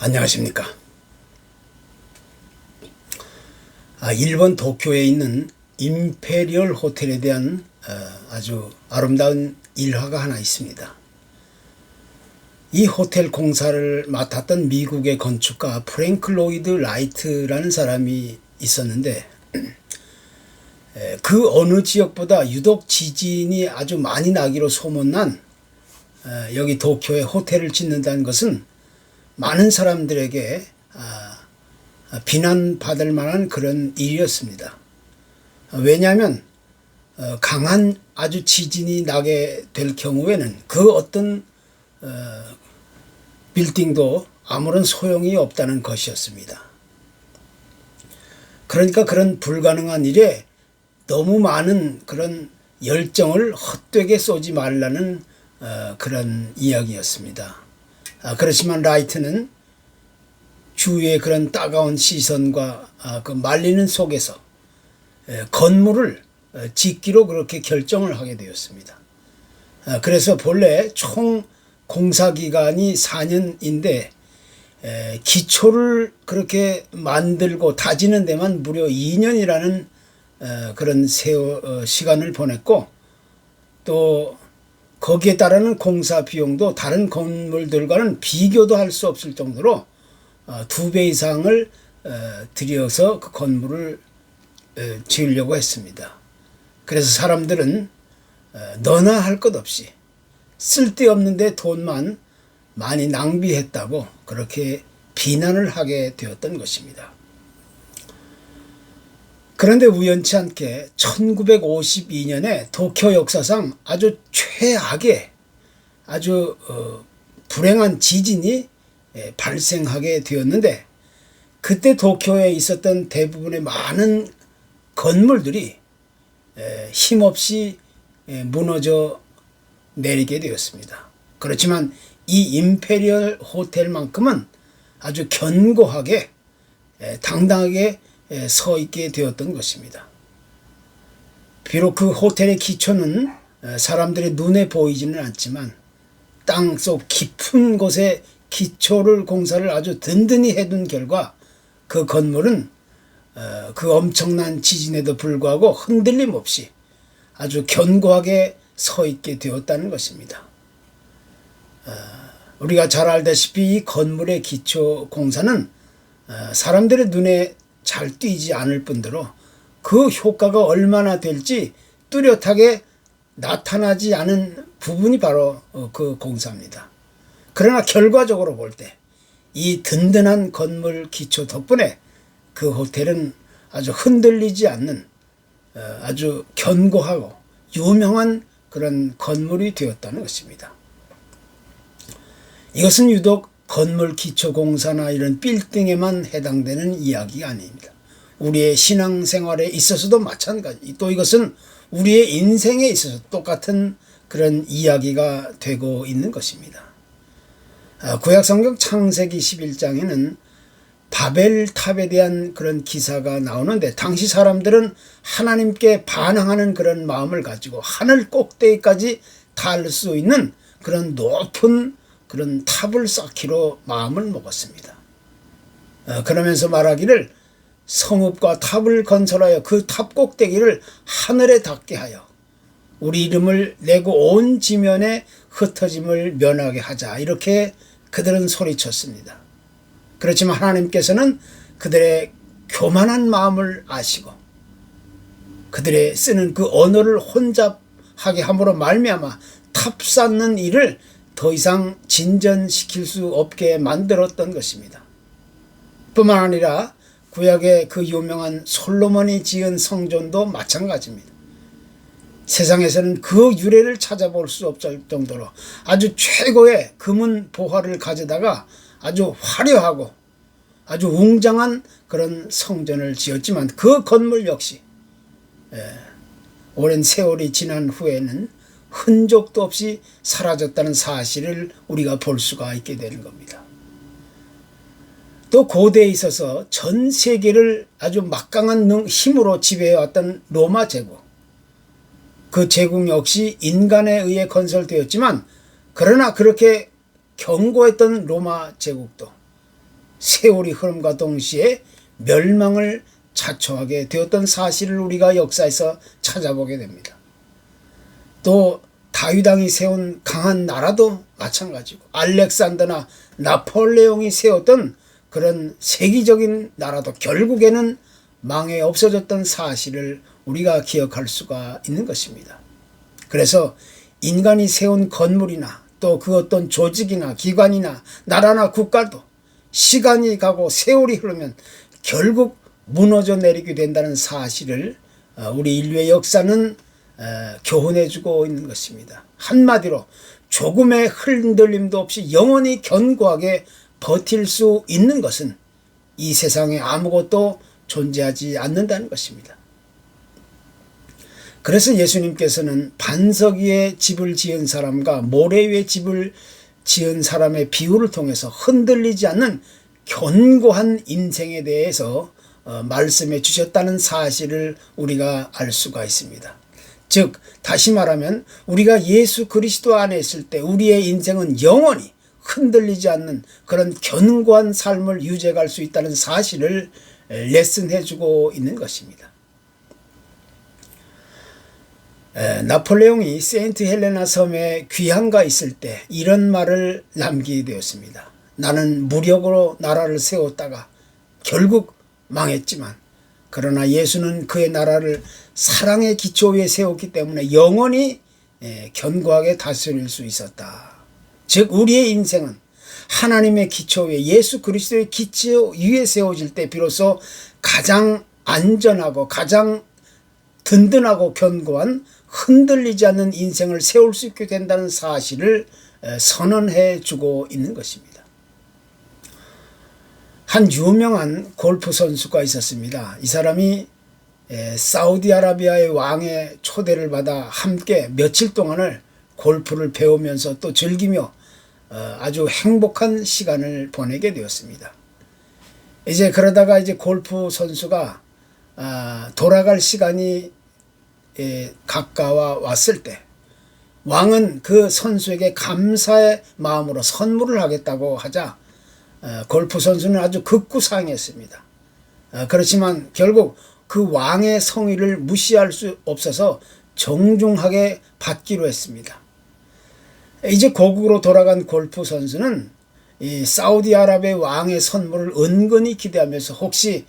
안녕하십니까. 아, 일본 도쿄에 있는 임페리얼 호텔에 대한 어, 아주 아름다운 일화가 하나 있습니다. 이 호텔 공사를 맡았던 미국의 건축가 프랭크 로이드 라이트라는 사람이 있었는데 에, 그 어느 지역보다 유독 지진이 아주 많이 나기로 소문난 어, 여기 도쿄에 호텔을 짓는다는 것은 많은 사람들에게 아, 아, 비난받을 만한 그런 일이었습니다. 어, 왜냐하면 어, 강한 아주 지진이 나게 될 경우에는 그 어떤 어, 빌딩도 아무런 소용이 없다는 것이었습니다. 그러니까 그런 불가능한 일에 너무 많은 그런 열정을 헛되게 쏘지 말라는 어, 그런 이야기였습니다. 아, 그렇지만 라이트는 주위의 그런 따가운 시선과 아, 그 말리는 속에서 에, 건물을 어, 짓기로 그렇게 결정을 하게 되었습니다. 아, 그래서 본래 총 공사 기간이 4년인데 에, 기초를 그렇게 만들고 다지는 데만 무려 2년이라는 어, 그런 세월 어, 시간을 보냈고 또 거기에 따르는 공사 비용도 다른 건물들과는 비교도 할 수 없을 정도로 어, 두배 이상을 어, 들여서 그 건물을 어, 지으려고 했습니다. 그래서 사람들은 어, 너나 할 것 없이 쓸데없는데 돈만 많이 낭비했다고 그렇게 비난을 하게 되었던 것입니다. 그런데 우연치 않게 1952년에 도쿄 역사상 아주 최악의 아주 어, 불행한 지진이 예, 발생하게 되었는데 그때 도쿄에 있었던 대부분의 많은 건물들이 에, 힘없이 에, 무너져 내리게 되었습니다. 그렇지만 이 임페리얼 호텔만큼은 아주 견고하게 에, 당당하게 에, 서 있게 되었던 것입니다. 비록 그 호텔의 기초는 에, 사람들의 눈에 보이지는 않지만 땅속 깊은 곳에 기초를 공사를 아주 든든히 해둔 결과 그 건물은 어, 그 엄청난 지진에도 불구하고 흔들림 없이 아주 견고하게 서 있게 되었다는 것입니다. 어, 우리가 잘 알다시피 이 건물의 기초 공사는 어, 사람들의 눈에 잘 띄지 않을 뿐더러 그 효과가 얼마나 될지 뚜렷하게 나타나지 않은 부분이 바로 어, 그 공사입니다. 그러나 결과적으로 볼 때 이 든든한 건물 기초 덕분에 그 호텔은 아주 흔들리지 않는 어, 아주 견고하고 유명한 그런 건물이 되었다는 것입니다. 이것은 유독 건물 기초 공사나 이런 빌딩에만 해당되는 이야기가 아닙니다. 우리의 신앙생활에 있어서도 마찬가지. 또 이것은 우리의 인생에 있어서 똑같은 그런 이야기가 되고 있는 것입니다. 아, 구약성경 창세기 11장에는 바벨탑에 대한 그런 기사가 나오는데 당시 사람들은 하나님께 반항하는 그런 마음을 가지고 하늘 꼭대기까지 달수 있는 그런 높은 그런 탑을 쌓기로 마음을 먹었습니다. 아, 그러면서 말하기를 성읍과 탑을 건설하여 그 탑 꼭대기를 하늘에 닿게 하여 우리 이름을 내고 온 지면에 흩어짐을 면하게 하자 이렇게 그들은 소리쳤습니다. 그렇지만 하나님께서는 그들의 교만한 마음을 아시고 그들의 쓰는 그 언어를 혼잡하게 함으로 말미암아 탑 쌓는 일을 더 이상 진전시킬 수 없게 만들었던 것입니다. 뿐만 아니라 구약의 그 유명한 솔로몬이 지은 성전도 마찬가지입니다. 세상에서는 그 유래를 찾아볼 수 없을 정도로 아주 최고의 금은 보화를 가져다가 아주 화려하고 아주 웅장한 그런 성전을 지었지만 그 건물 역시 예, 오랜 세월이 지난 후에는 흔적도 없이 사라졌다는 사실을 우리가 볼 수가 있게 되는 겁니다. 또 고대에 있어서 전 세계를 아주 막강한 힘으로 지배해왔던 로마 제국. 그 제국 역시 인간에 의해 건설되었지만 그러나 그렇게 견고했던 로마 제국도 세월이 흐름과 동시에 멸망을 자초하게 되었던 사실을 우리가 역사에서 찾아보게 됩니다. 또 다윗왕이 세운 강한 나라도 마찬가지고 알렉산더나 나폴레옹이 세웠던 그런 세계적인 나라도 결국에는 망해 없어졌던 사실을 우리가 기억할 수가 있는 것입니다. 그래서 인간이 세운 건물이나 또 그 어떤 조직이나 기관이나 나라나 국가도 시간이 가고 세월이 흐르면 결국 무너져 내리게 된다는 사실을 어, 우리 인류의 역사는 어, 교훈해 주고 있는 것입니다. 한마디로 조금의 흔들림도 없이 영원히 견고하게 버틸 수 있는 것은 이 세상에 아무것도 존재하지 않는다는 것입니다. 그래서 예수님께서는 반석 위에 집을 지은 사람과 모래 위에 집을 지은 사람의 비유를 통해서 흔들리지 않는 견고한 인생에 대해서 어, 말씀해 주셨다는 사실을 우리가 알 수가 있습니다. 즉 다시 말하면 우리가 예수 그리스도 안에 있을 때 우리의 인생은 영원히 흔들리지 않는 그런 견고한 삶을 유지할 수 있다는 사실을 레슨해 주고 있는 것입니다. 에, 나폴레옹이 세인트 헬레나 섬에 귀향가 있을 때 이런 말을 남기게 되었습니다. 나는 무력으로 나라를 세웠다가 결국 망했지만 그러나 예수는 그의 나라를 사랑의 기초 위에 세웠기 때문에 영원히 에, 견고하게 다스릴 수 있었다. 즉 우리의 인생은 하나님의 기초 위에 예수 그리스도의 기초 위에 세워질 때 비로소 가장 안전하고 가장 든든하고 견고한 흔들리지 않는 인생을 세울 수 있게 된다는 사실을 선언해 주고 있는 것입니다. 한 유명한 골프 선수가 있었습니다. 이 사람이 사우디아라비아의 왕의 초대를 받아 함께 며칠 동안을 골프를 배우면서 또 즐기며 어, 아주 행복한 시간을 보내게 되었습니다. 이제 그러다가 이제 골프 선수가 아, 돌아갈 시간이 가까워 왔을 때 왕은 그 선수에게 감사의 마음으로 선물을 하겠다고 하자 어, 골프 선수는 아주 극구상했습니다. 어, 그렇지만 결국 그 왕의 성의를 무시할 수 없어서 정중하게 받기로 했습니다. 이제 고국으로 돌아간 골프 선수는 이 사우디아라비아 왕의 선물을 은근히 기대하면서 혹시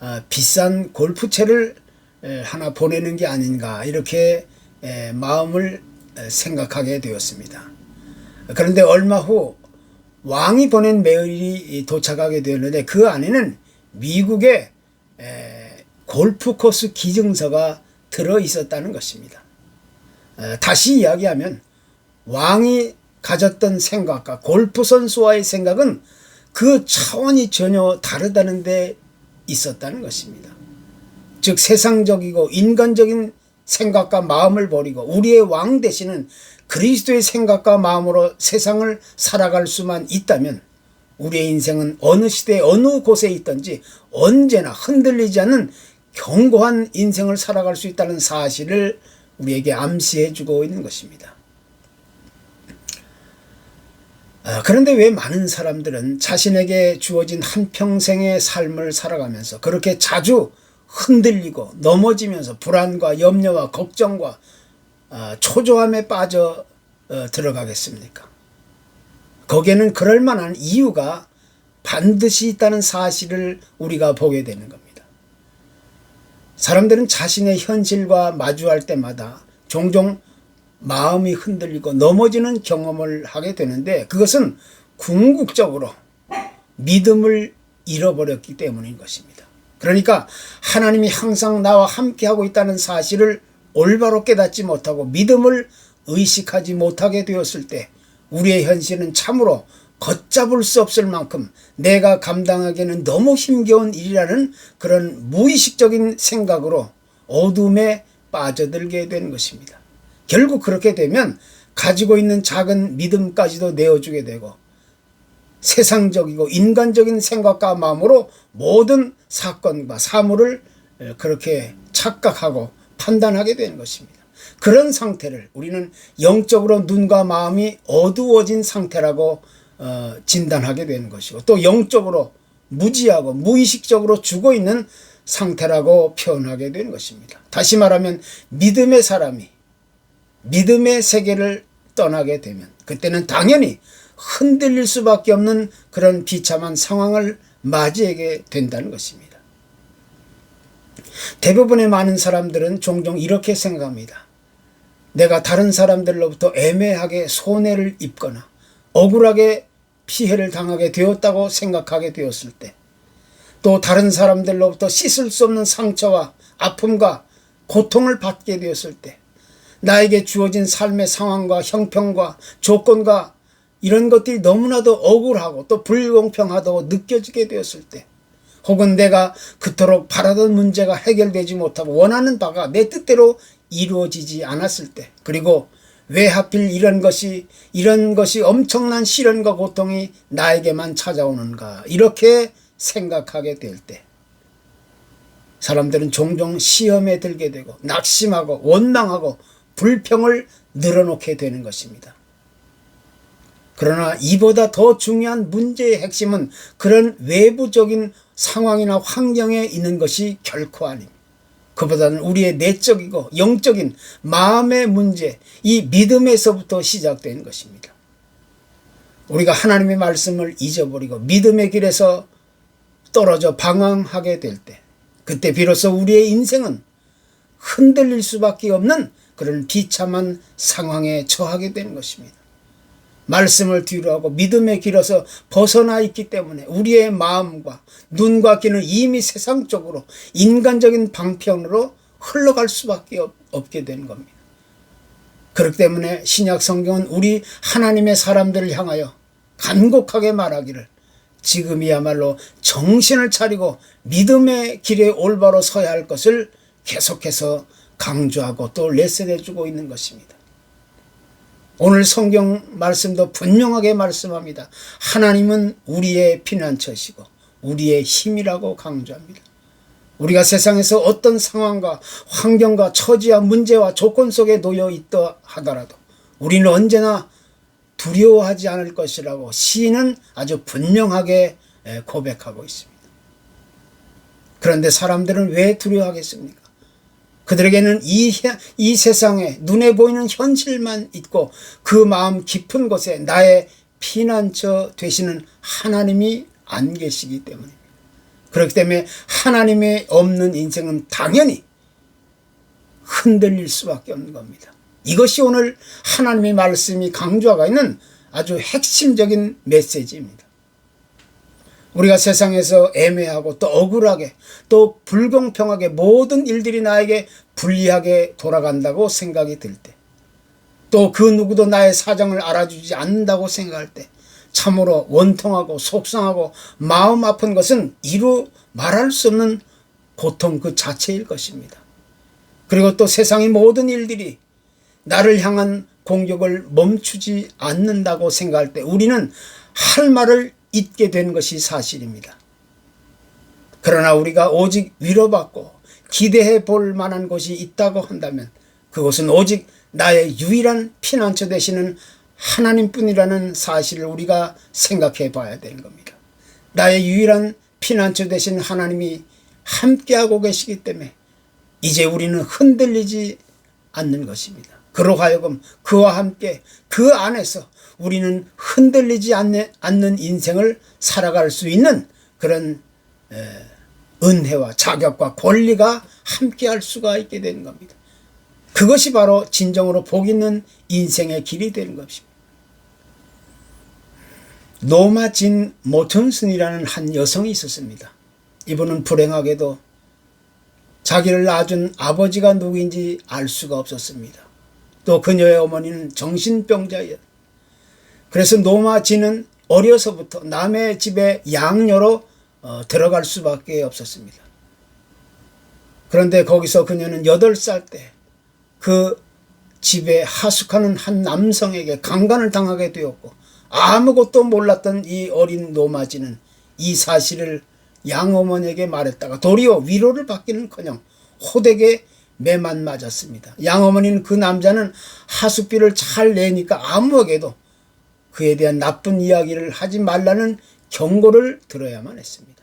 어, 비싼 골프채를 하나 보내는 게 아닌가 이렇게 마음을 생각하게 되었습니다. 그런데 얼마 후 왕이 보낸 메일이 도착하게 되었는데 그 안에는 미국의 골프 코스 기증서가 들어 있었다는 것입니다. 다시 이야기하면 왕이 가졌던 생각과 골프 선수와의 생각은 그 차원이 전혀 다르다는 데 있었다는 것입니다. 즉 세상적이고 인간적인 생각과 마음을 버리고 우리의 왕 되시는 그리스도의 생각과 마음으로 세상을 살아갈 수만 있다면 우리의 인생은 어느 시대 어느 곳에 있든지 언제나 흔들리지 않는 견고한 인생을 살아갈 수 있다는 사실을 우리에게 암시해 주고 있는 것입니다. 아, 그런데 왜 많은 사람들은 자신에게 주어진 한평생의 삶을 살아가면서 그렇게 자주 흔들리고 넘어지면서 불안과 염려와 걱정과 어, 초조함에 빠져 어, 들어가겠습니까? 거기에는 그럴 만한 이유가 반드시 있다는 사실을 우리가 보게 되는 겁니다. 사람들은 자신의 현실과 마주할 때마다 종종 마음이 흔들리고 넘어지는 경험을 하게 되는데 그것은 궁극적으로 믿음을 잃어버렸기 때문인 것입니다. 그러니까 하나님이 항상 나와 함께하고 있다는 사실을 올바로 깨닫지 못하고 믿음을 의식하지 못하게 되었을 때 우리의 현실은 참으로 걷잡을 수 없을 만큼 내가 감당하기에는 너무 힘겨운 일이라는 그런 무의식적인 생각으로 어둠에 빠져들게 되는 것입니다. 결국 그렇게 되면 가지고 있는 작은 믿음까지도 내어주게 되고 세상적이고 인간적인 생각과 마음으로 모든 사건과 사물을 그렇게 착각하고 판단하게 되는 것입니다. 그런 상태를 우리는 영적으로 눈과 마음이 어두워진 상태라고 어, 진단하게 되는 것이고 또 영적으로 무지하고 무의식적으로 죽어 있는 상태라고 표현하게 된 것입니다. 다시 말하면 믿음의 사람이 믿음의 세계를 떠나게 되면 그때는 당연히 흔들릴 수밖에 없는 그런 비참한 상황을 맞이하게 된다는 것입니다. 대부분의 많은 사람들은 종종 이렇게 생각합니다. 내가 다른 사람들로부터 애매하게 손해를 입거나 억울하게 피해를 당하게 되었다고 생각하게 되었을 때, 또 다른 사람들로부터 씻을 수 없는 상처와 아픔과 고통을 받게 되었을 때, 나에게 주어진 삶의 상황과 형평과 조건과 이런 것들이 너무나도 억울하고 또 불공평하다고 느껴지게 되었을 때, 혹은 내가 그토록 바라던 문제가 해결되지 못하고 원하는 바가 내 뜻대로 이루어지지 않았을 때, 그리고 왜 하필 이런 것이, 이런 것이 엄청난 시련과 고통이 나에게만 찾아오는가, 이렇게 생각하게 될 때, 사람들은 종종 시험에 들게 되고, 낙심하고, 원망하고, 불평을 늘어놓게 되는 것입니다. 그러나 이보다 더 중요한 문제의 핵심은 그런 외부적인 상황이나 환경에 있는 것이 결코 아닙니다. 그보다는 우리의 내적이고 영적인 마음의 문제, 이 믿음에서부터 시작되는 것입니다. 우리가 하나님의 말씀을 잊어버리고 믿음의 길에서 떨어져 방황하게 될 때, 그때 비로소 우리의 인생은 흔들릴 수밖에 없는 그런 비참한 상황에 처하게 되는 것입니다. 말씀을 뒤로하고 믿음의 길에서 벗어나 있기 때문에 우리의 마음과 눈과 귀는 이미 세상 쪽으로 인간적인 방편으로 흘러갈 수밖에 없게 되는 겁니다. 그렇기 때문에 신약 성경은 우리 하나님의 사람들을 향하여 간곡하게 말하기를 지금이야말로 정신을 차리고 믿음의 길에 올바로 서야 할 것을 계속해서 강조하고 또 레슨해 주고 있는 것입니다. 오늘 성경 말씀도 분명하게 말씀합니다. 하나님은 우리의 피난처시고 우리의 힘이라고 강조합니다. 우리가 세상에서 어떤 상황과 환경과 처지와 문제와 조건 속에 놓여 있다 하더라도 우리는 언제나 두려워하지 않을 것이라고 시인은 아주 분명하게 고백하고 있습니다. 그런데 사람들은 왜 두려워하겠습니까? 그들에게는 이, 이 세상에 눈에 보이는 현실만 있고 그 마음 깊은 곳에 나의 피난처 되시는 하나님이 안 계시기 때문입니다. 그렇기 때문에 하나님의 없는 인생은 당연히 흔들릴 수밖에 없는 겁니다. 이것이 오늘 하나님의 말씀이 강조하고 있는 아주 핵심적인 메시지입니다. 우리가 세상에서 애매하고 또 억울하게 또 불공평하게 모든 일들이 나에게 불리하게 돌아간다고 생각이 들 때, 또 그 누구도 나의 사정을 알아주지 않는다고 생각할 때, 참으로 원통하고 속상하고 마음 아픈 것은 이루 말할 수 없는 고통 그 자체일 것입니다. 그리고 또 세상의 모든 일들이 나를 향한 공격을 멈추지 않는다고 생각할 때 우리는 할 말을 잊게 된 것이 사실입니다. 그러나 우리가 오직 위로받고 기대해 볼 만한 곳이 있다고 한다면 그것은 오직 나의 유일한 피난처 되시는 하나님뿐이라는 사실을 우리가 생각해 봐야 되는 겁니다. 나의 유일한 피난처 되신 하나님이 함께하고 계시기 때문에 이제 우리는 흔들리지 않는 것입니다. 그로 하여금 그와 함께 그 안에서 우리는 흔들리지 않는 인생을 살아갈 수 있는 그런 은혜와 자격과 권리가 함께 할 수가 있게 되는 겁니다. 그것이 바로 진정으로 복 있는 인생의 길이 되는 것입니다. 노마 진 모턴슨이라는 한 여성이 있었습니다. 이분은 불행하게도 자기를 낳아준 아버지가 누구인지 알 수가 없었습니다. 또 그녀의 어머니는 정신병자였. 그래서 노마진은 어려서부터 남의 집에 양녀로 어, 들어갈 수밖에 없었습니다. 그런데 거기서 그녀는 8살 때 그 집에 하숙하는 한 남성에게 강간을 당하게 되었고 아무것도 몰랐던 이 어린 노마지는 이 사실을 양어머니에게 말했다가 도리어 위로를 받기는커녕 호되게 매만 맞았습니다. 양어머니는 그 남자는 하숙비를 잘 내니까 아무에게도 그에 대한 나쁜 이야기를 하지 말라는 경고를 들어야만 했습니다.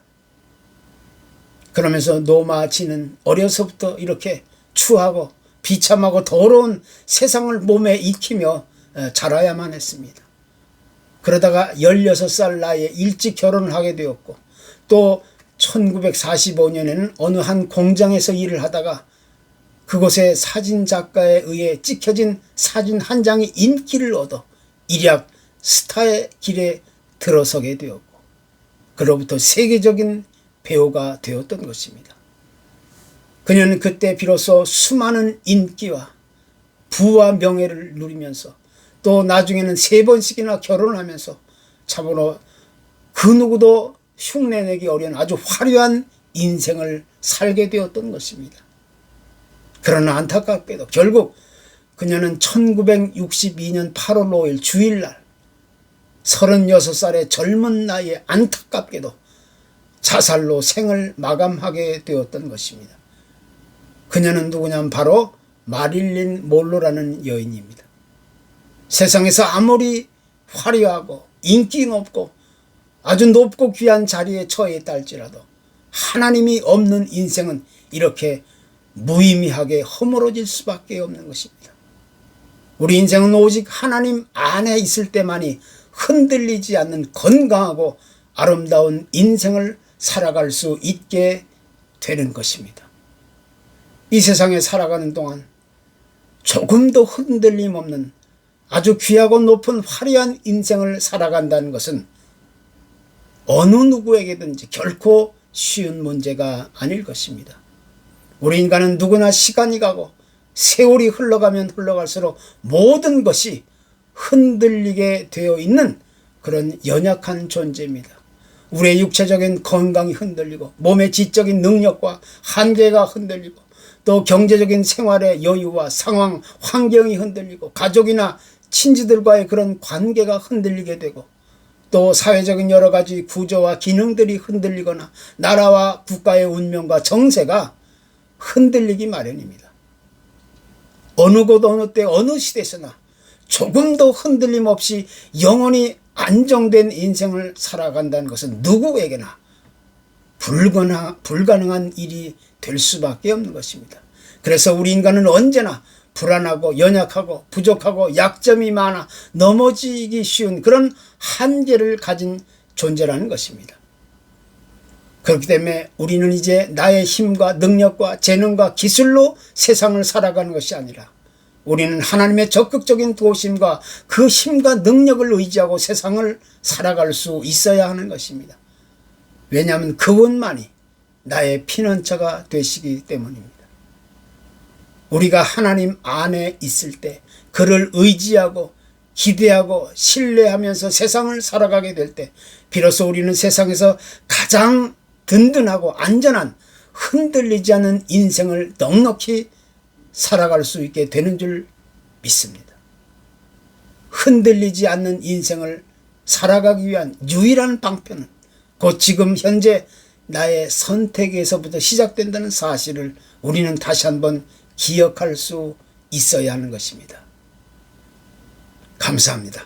그러면서 노마치는 어려서부터 이렇게 추하고 비참하고 더러운 세상을 몸에 익히며 어, 자라야만 했습니다. 그러다가 16살 나이에 일찍 결혼을 하게 되었고 또 1945년에는 어느 한 공장에서 일을 하다가 그곳의 사진 작가에 의해 찍혀진 사진 한 장이 인기를 얻어 일약 스타의 길에 들어서게 되었고 그로부터 세계적인 배우가 되었던 것입니다. 그녀는 그때 비로소 수많은 인기와 부와 명예를 누리면서 또 나중에는 세 번씩이나 결혼을 하면서 참으로 그 누구도 흉내내기 어려운 아주 화려한 인생을 살게 되었던 것입니다. 그러나 안타깝게도 결국 그녀는 1962년 8월 5일 주일날 36 살의 젊은 나이에 안타깝게도 자살로 생을 마감하게 되었던 것입니다. 그녀는 누구냐면 바로 마릴린 몰로라는 여인입니다. 세상에서 아무리 화려하고 인기 높고 아주 높고 귀한 자리에 처해 있다 할지라도 하나님이 없는 인생은 이렇게 무의미하게 허물어질 수밖에 없는 것입니다. 우리 인생은 오직 하나님 안에 있을 때만이 흔들리지 않는 건강하고 아름다운 인생을 살아갈 수 있게 되는 것입니다. 이 세상에 살아가는 동안 조금도 흔들림 없는 아주 귀하고 높은 화려한 인생을 살아간다는 것은 어느 누구에게든지 결코 쉬운 문제가 아닐 것입니다. 우리 인간은 누구나 시간이 가고 세월이 흘러가면 흘러갈수록 모든 것이 흔들리게 되어 있는 그런 연약한 존재입니다. 우리의 육체적인 건강이 흔들리고 몸의 지적인 능력과 한계가 흔들리고 또 경제적인 생활의 여유와 상황, 환경이 흔들리고 가족이나 친지들과의 그런 관계가 흔들리게 되고 또 사회적인 여러 가지 구조와 기능들이 흔들리거나 나라와 국가의 운명과 정세가 흔들리기 마련입니다. 어느 곳 어느 때 어느 시대에서나 조금도 흔들림 없이 영원히 안정된 인생을 살아간다는 것은 누구에게나 불가능, 불가능한 일이 될 수밖에 없는 것입니다. 그래서 우리 인간은 언제나 불안하고 연약하고 부족하고 약점이 많아 넘어지기 쉬운 그런 한계를 가진 존재라는 것입니다. 그렇기 때문에 우리는 이제 나의 힘과 능력과 재능과 기술로 세상을 살아가는 것이 아니라 우리는 하나님의 적극적인 도심과 그 힘과 능력을 의지하고 세상을 살아갈 수 있어야 하는 것입니다. 왜냐하면 그분만이 나의 피난처가 되시기 때문입니다. 우리가 하나님 안에 있을 때 그를 의지하고 기대하고 신뢰하면서 세상을 살아가게 될 때 비로소 우리는 세상에서 가장 든든하고 안전한 흔들리지 않는 인생을 넉넉히 살아갈 수 있게 되는 줄 믿습니다. 흔들리지 않는 인생을 살아가기 위한 유일한 방편은 곧 지금 현재 나의 선택에서부터 시작된다는 사실을 우리는 다시 한번 기억할 수 있어야 하는 것입니다. 감사합니다.